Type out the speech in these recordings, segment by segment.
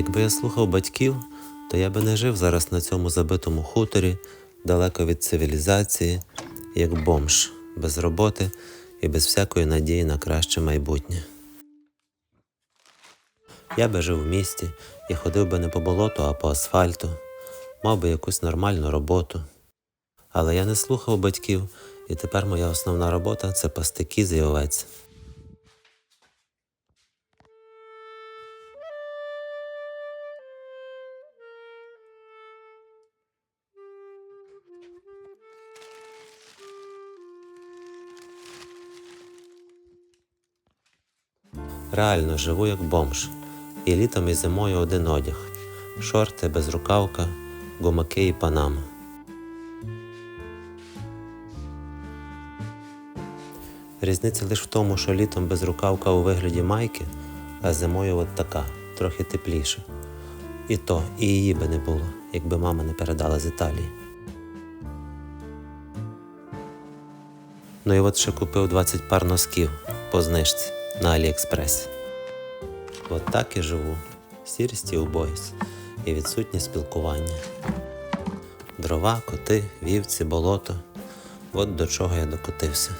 Якби я слухав батьків, то я би не жив зараз на цьому забитому хуторі, далеко від цивілізації, як бомж, без роботи і без всякої надії на краще майбутнє. Я би жив в місті і ходив би не по болоту, а по асфальту, мав би якусь нормальну роботу. Але я не слухав батьків, і тепер моя основна робота це пасти кіз і овець. Реально живу як бомж. І літом і зимою один одяг. Шорти, безрукавка, гумаки і панама. Різниця лише в тому, що літом безрукавка у вигляді майки, а зимою от така, трохи тепліше. І то, і її би не було, якби мама не передала з Італії. Ну і от ще купив 20 пар носків по знижці на Аліекспресі. От так і живу. Сірість і убогість і відсутнє спілкування. Дрова, коти, вівці, болото. От до чого я докотився.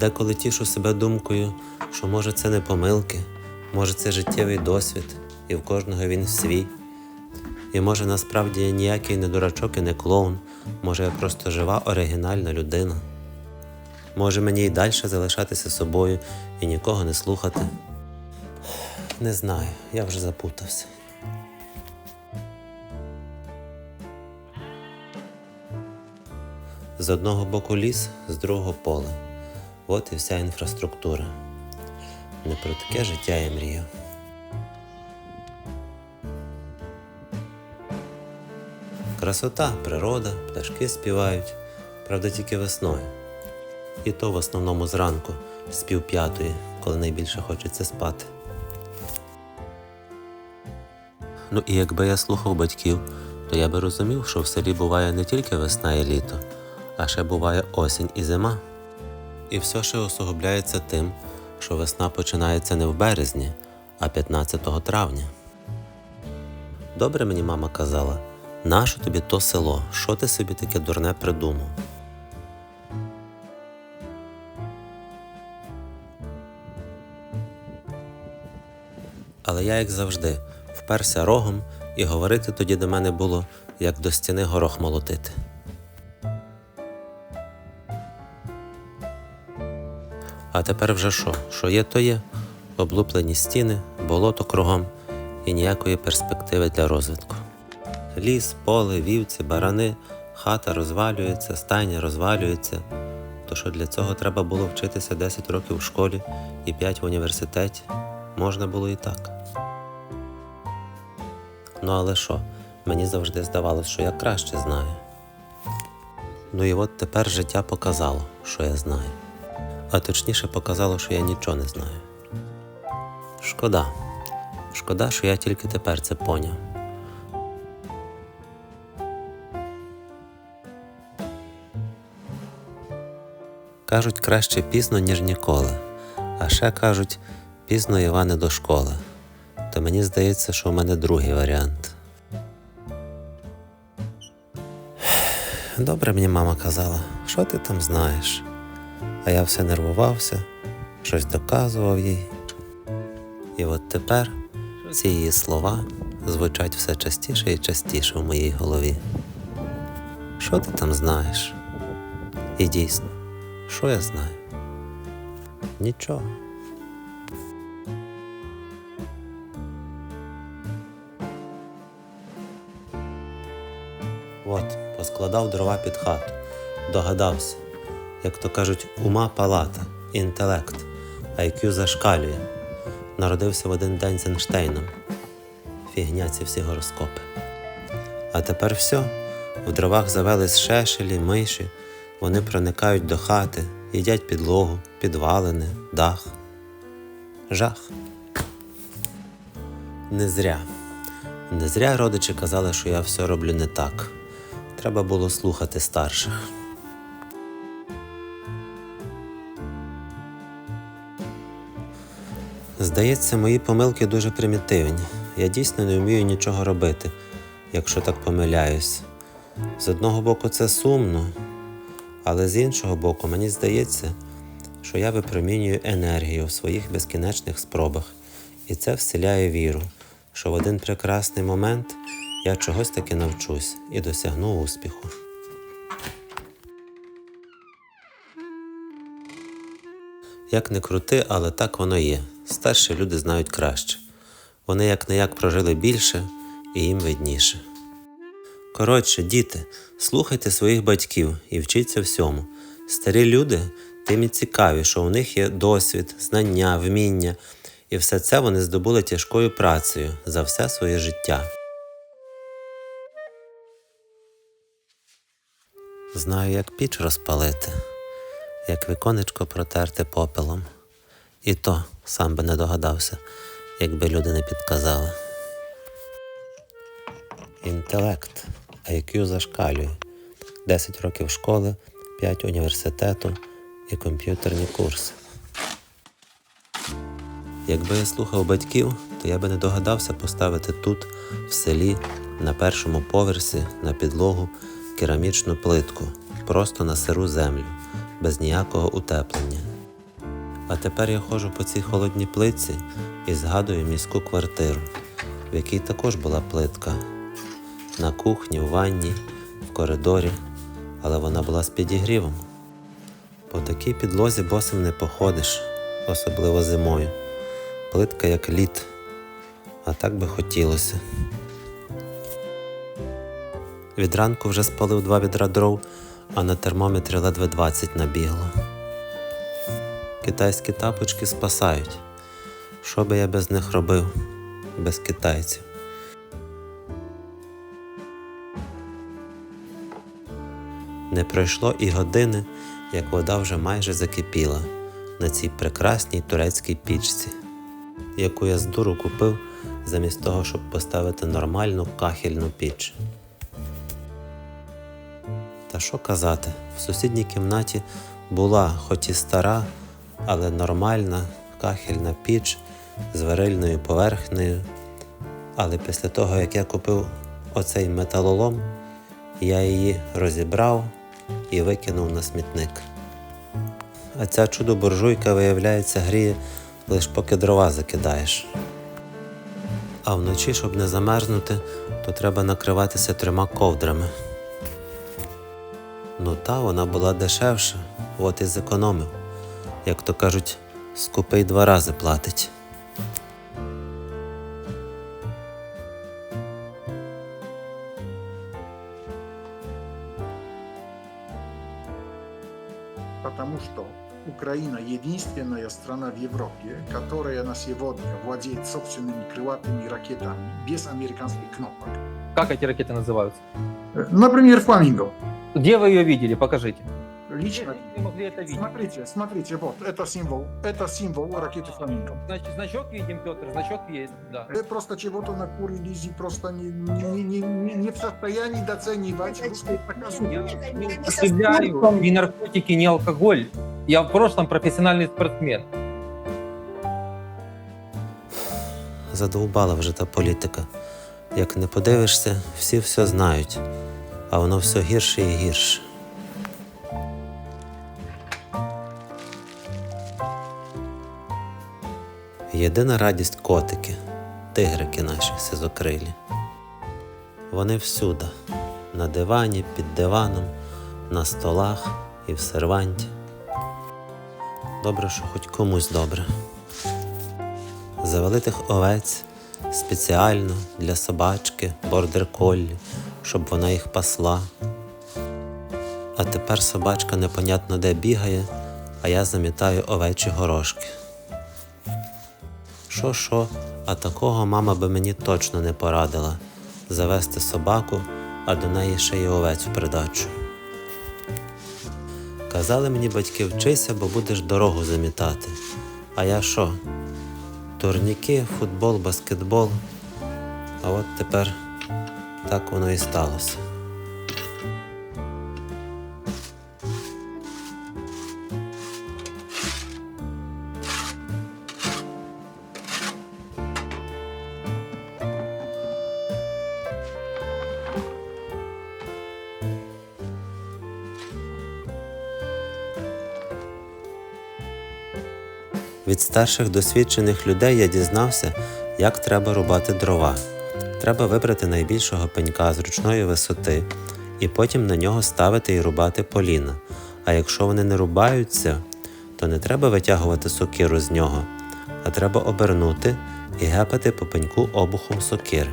Деколи тішу себе думкою, що може це не помилки, може це життєвий досвід, і в кожного він свій. І може насправді ніякий не дурачок і не клоун, може я просто жива оригінальна людина. Може мені й далі залишатися собою і нікого не слухати. Не знаю, я вже запутався. З одного боку ліс, з другого поле. От і вся інфраструктура. Не про таке життя я мрію. Красота, природа, пташки співають, правда, тільки весною. І то в основному зранку, з півп'ятої, коли найбільше хочеться спати. Ну і якби я слухав батьків, то я би розумів, що в селі буває не тільки весна і літо, а ще буває осінь і зима. І все ще усугубляється тим, що весна починається не в березні, а 15 травня. Добре мені мама казала, нащо тобі то село? Що ти собі таке дурне придумав? Але я, як завжди, вперся рогом, і говорити тоді до мене було, як до стіни горох молотити. А тепер вже що? Що є, то є. Облуплені стіни, болото кругом і ніякої перспективи для розвитку. Ліс, поле, вівці, барани, хата розвалюється, стайня розвалюється. То що для цього треба було вчитися 10 років в школі і 5 в університеті, можна було і так. Ну але що, мені завжди здавалось, що я краще знаю. Ну і от тепер життя показало, що я знаю а точніше показало, що я нічого не знаю. Шкода. Шкода, що я тільки тепер це поняв. Кажуть, краще пізно, ніж ніколи. А ще кажуть, пізно Іване до школи. То мені здається, що в мене другий варіант. Добре мені мама казала, що ти там знаєш? а я все нервувався, щось доказував їй. І от тепер ці її слова звучать все частіше і частіше в моїй голові. Що ти там знаєш? І дійсно, що я знаю? Нічого. От, поскладав дрова під хату, догадався як то кажуть, ума палата, інтелект, IQ зашкалює. Народився в один день з Ейнштейном. Фігня ці всі гороскопи. А тепер все. В дровах завелись шешелі, миші, вони проникають до хати, їдять підлогу, підвалини, дах. Жах. Не зря. Не зря родичі казали, що я все роблю не так. Треба було слухати старших. Здається, мої помилки дуже примітивні. Я дійсно не вмію нічого робити, якщо так помиляюсь. З одного боку, це сумно, але з іншого боку, мені здається, що я випромінюю енергію в своїх безкінечних спробах, і це вселяє віру, що в один прекрасний момент я чогось таки навчусь і досягну успіху. Як не крути, але так воно є. Старші люди знають краще. Вони як не як прожили більше і їм видніше. Коротше, діти, слухайте своїх батьків і вчіться всьому. Старі люди тим і цікаві, що у них є досвід, знання, вміння, і все це вони здобули тяжкою працею за все своє життя. Знаю, як піч розпалити, як віконечко протерти попелом. І то сам би не догадався, якби люди не підказали. Інтелект, IQ зашкалює. 10 років школи, 5 університету і комп'ютерні курси. Якби я слухав батьків, то я би не догадався поставити тут, в селі, на першому поверсі, на підлогу, керамічну плитку, просто на сиру землю, без ніякого утеплення. А тепер я ходжу по цій холодній плитці і згадую міську квартиру, в якій також була плитка. На кухні, в ванні, в коридорі, але вона була з підігрівом. По такій підлозі босим не походиш, особливо зимою. Плитка як лід, а так би хотілося. Від ранку вже спалив два відра дров, а на термометрі ледве 20 набігло. Китайські тапочки спасають. Що би я без них робив, без китайців? Не пройшло і години, як вода вже майже закипіла на цій прекрасній турецькій пічці, яку я з дуру купив замість того, щоб поставити нормальну кахельну піч. Та що казати, в сусідній кімнаті була, хоч і стара, але нормальна кахельна піч з варильною поверхнею. Але після того, як я купив оцей металолом, я її розібрав і викинув на смітник. А ця чудо-буржуйка, виявляється, гріє лише поки дрова закидаєш. А вночі, щоб не замерзнути, то треба накриватися трьома ковдрами. Ну та вона була дешевша, от і зекономив. Як то кажуть, скупий два рази платить. Украина единственная страна в Европе, которая на сегодня владеет собственными крылатыми ракетами без американских кнопок. Как эти ракеты называются? Например, Фламинго. Где вы ее видели? Покажите. Лично. Вы могли это видеть. Смотрите, смотрите, вот, это символ, это символ ракеты Фламинго. Значит, значок видим, Петр, значок есть, да. Вы просто чего-то накурились и просто не, не, не, не, не в состоянии доценивать русскую Я показуху. не наркотики, ни алкоголь. Я в прошлом профессиональный спортсмен. Задовбала вже та політика. Як не подивишся, всі все знають, а воно все гірше і гірше. Єдина радість котики, тигрики наші сизокрилі. Вони всюди, на дивані, під диваном, на столах і в серванті. Добре, що хоч комусь добре. Завели тих овець спеціально для собачки, бордер коллі, щоб вона їх пасла. А тепер собачка непонятно де бігає, а я замітаю овечі горошки. Що, що, а такого мама би мені точно не порадила завести собаку, а до неї ще й овець в придачу. Казали мені батьки, вчися, бо будеш дорогу замітати. А я що? Турніки, футбол, баскетбол. А от тепер так воно і сталося. Від старших досвідчених людей я дізнався, як треба рубати дрова. Треба вибрати найбільшого пенька зручної висоти і потім на нього ставити і рубати поліна. А якщо вони не рубаються, то не треба витягувати сокиру з нього, а треба обернути і гепати по пеньку обухом сокири.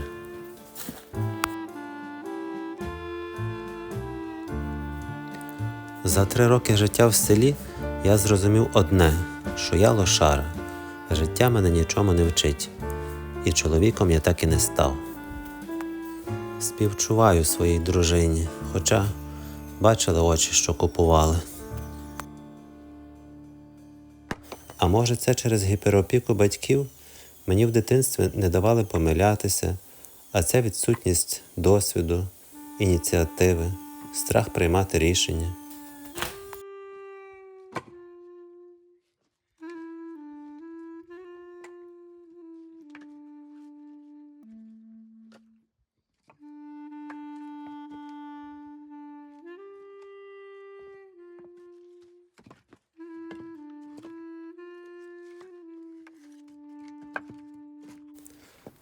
За три роки життя в селі я зрозумів одне, що я лошара. Життя мене нічому не вчить, і чоловіком я так і не став. Співчуваю своїй дружині, хоча бачили очі, що купували. А може, це через гіперопіку батьків мені в дитинстві не давали помилятися, а це відсутність досвіду, ініціативи, страх приймати рішення.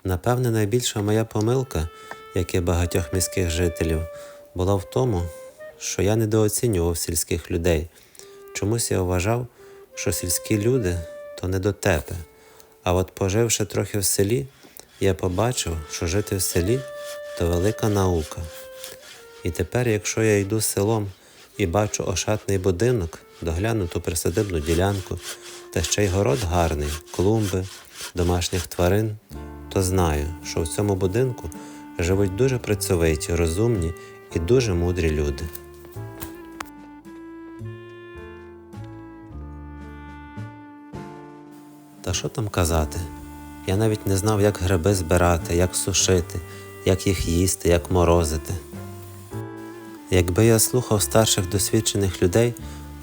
Напевне, найбільша моя помилка, як і багатьох міських жителів, була в тому, що я недооцінював сільських людей. Чомусь я вважав, що сільські люди то не до тебе. А от поживши трохи в селі, я побачив, що жити в селі то велика наука. І тепер, якщо я йду селом і бачу ошатний будинок, доглянуту присадибну ділянку, та ще й город гарний, клумби, домашніх тварин, то знаю, що в цьому будинку живуть дуже працьовиті, розумні і дуже мудрі люди. Та що там казати? Я навіть не знав, як гриби збирати, як сушити, як їх їсти, як морозити. Якби я слухав старших досвідчених людей,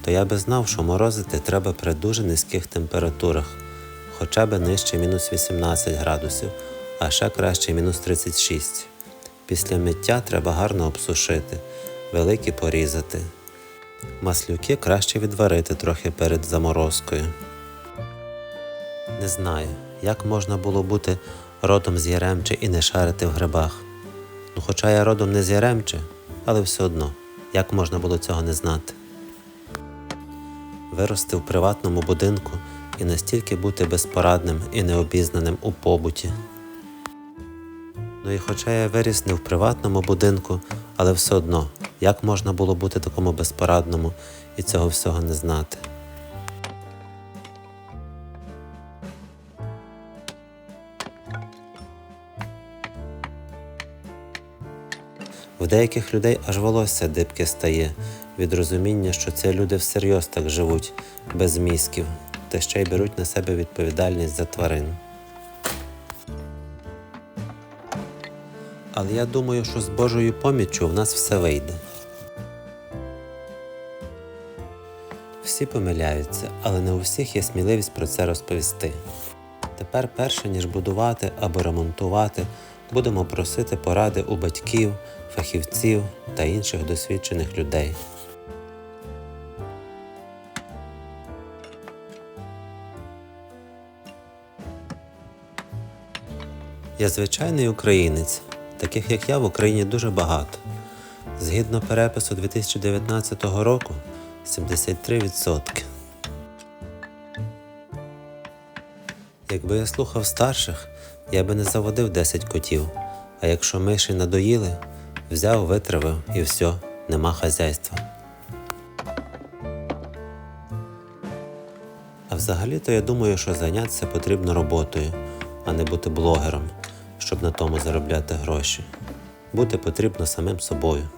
то я би знав, що морозити треба при дуже низьких температурах, хоча б нижче мінус 18 градусів, а ще краще мінус 36. Після миття треба гарно обсушити, великі порізати. Маслюки краще відварити трохи перед заморозкою. Не знаю, як можна було бути родом з Яремче і не шарити в грибах. Ну, хоча я родом не з Яремче, але все одно, як можна було цього не знати. Вирости в приватному будинку і настільки бути безпорадним і необізнаним у побуті. Ну і хоча я виріс не в приватному будинку, але все одно, як можна було бути такому безпорадному і цього всього не знати. В деяких людей аж волосся дибке стає від розуміння, що це люди всерйоз так живуть, без мізків, та ще й беруть на себе відповідальність за тварин. Але я думаю, що з Божою поміччю в нас все вийде. Всі помиляються, але не у всіх є сміливість про це розповісти. Тепер, перше ніж будувати або ремонтувати, будемо просити поради у батьків, фахівців та інших досвідчених людей. Я звичайний українець, таких як я в Україні дуже багато. Згідно перепису 2019 року 73%. Якби я слухав старших, я би не заводив 10 котів, а якщо миші надоїли, взяв, витравив і все, нема хазяйства. А взагалі-то я думаю, що зайнятися потрібно роботою, а не бути блогером, щоб на тому заробляти гроші. Бути потрібно самим собою.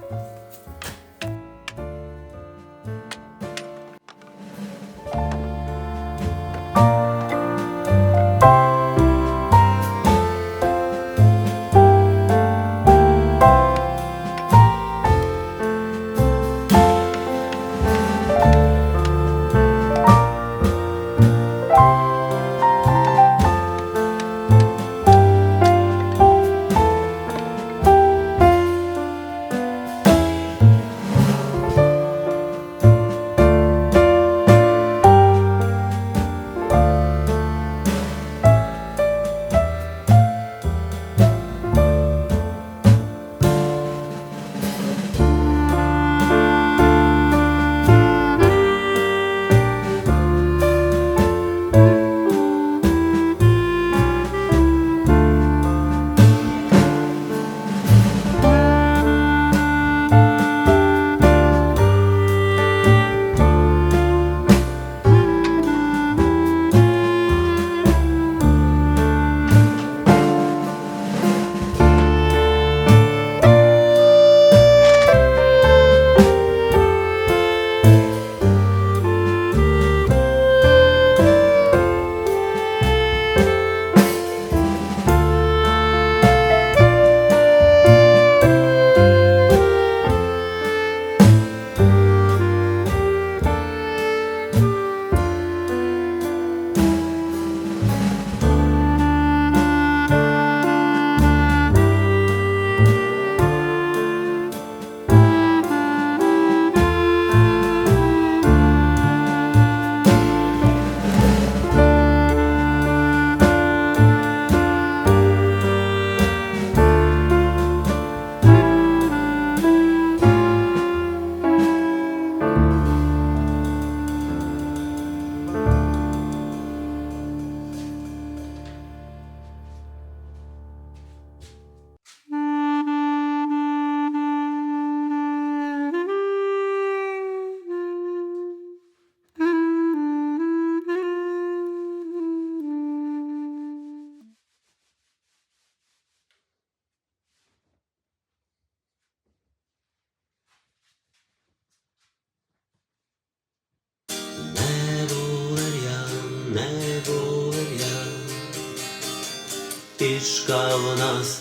В нас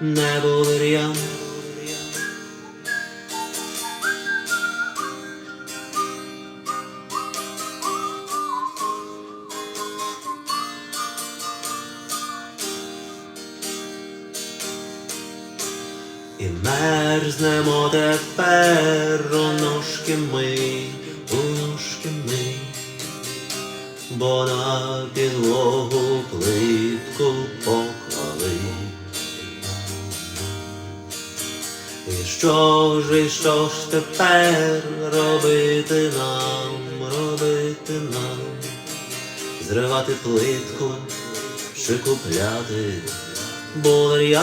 не бур'ян. І мерзнемо тепер у ножки ми, у ножки ми, бо на підлогу плитку що ж, і що ж тепер робити нам, робити нам, зривати плитку чи купляти бур'ян.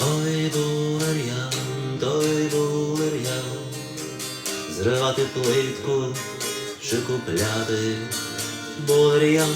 Ой, бур'ян, той бур'ян, зривати плитку чи купляти бур'ян.